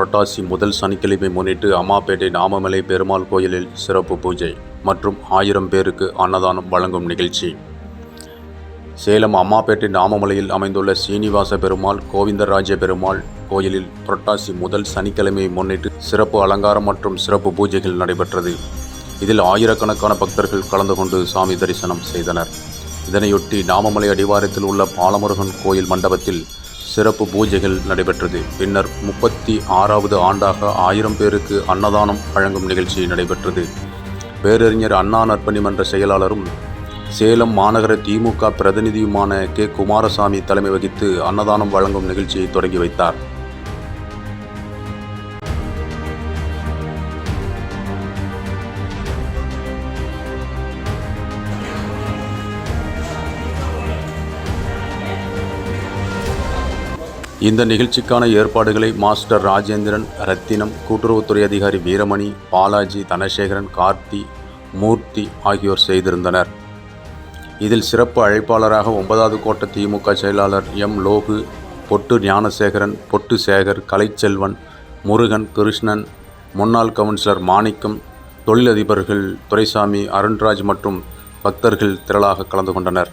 புரட்டாசி முதல் சனிக்கிழமை முன்னிட்டு அம்மாப்பேட்டை நாமமலை பெருமாள் கோயிலில் சிறப்பு பூஜை மற்றும் ஆயிரம் பேருக்கு அன்னதானம் வழங்கும் நிகழ்ச்சி. சேலம் அம்மாப்பேட்டை நாமமலையில் அமைந்துள்ள சீனிவாச பெருமாள் கோவிந்தராஜ பெருமாள் கோயிலில் புரட்டாசி முதல் சனிக்கிழமையை முன்னிட்டு சிறப்பு அலங்காரம் மற்றும் சிறப்பு பூஜைகள் நடைபெற்றது. இதில் ஆயிரக்கணக்கான பக்தர்கள் கலந்து கொண்டு சாமி தரிசனம் செய்தனர். இதனையொட்டி நாமமலை அடிவாரத்தில் உள்ள பாலமுருகன் கோயில் மண்டபத்தில் சிறப்பு பூஜைகள் நடைபெற்றது. பின்னர் முப்பத்தி ஆறாவது ஆண்டாக ஆயிரம் பேருக்கு அன்னதானம் வழங்கும் நிகழ்ச்சி நடைபெற்றது. பேரறிஞர் அண்ணா நற்பணி மன்ற செயலாளரும் சேலம் மாநகர திமுக பிரதிநிதியுமான கே. குமாரசாமி தலைமை வகித்து அன்னதானம் வழங்கும் நிகழ்ச்சியை தொடங்கி வைத்தார். இந்த நிகழ்ச்சிக்கான ஏற்பாடுகளை மாஸ்டர் ராஜேந்திரன் ரத்தினம் கூட்டுறவுத்துறை அதிகாரி வீரமணி பாலாஜி தனசேகரன் கார்த்தி மூர்த்தி ஆகியோர் செய்திருந்தனர். இதில் சிறப்பு அழைப்பாளராக ஒன்பதாவது கோட்ட திமுக செயலாளர் எம். லோகு பொட்டு ஞானசேகரன் பொட்டு சேகர் கலைச்செல்வன் முருகன் கிருஷ்ணன் முன்னாள் கவுன்சிலர் மாணிக்கம் தொழிலதிபர்கள் துரைசாமி அருண்ராஜ் மற்றும் பக்தர்கள் திரளாக கலந்து கொண்டனர்.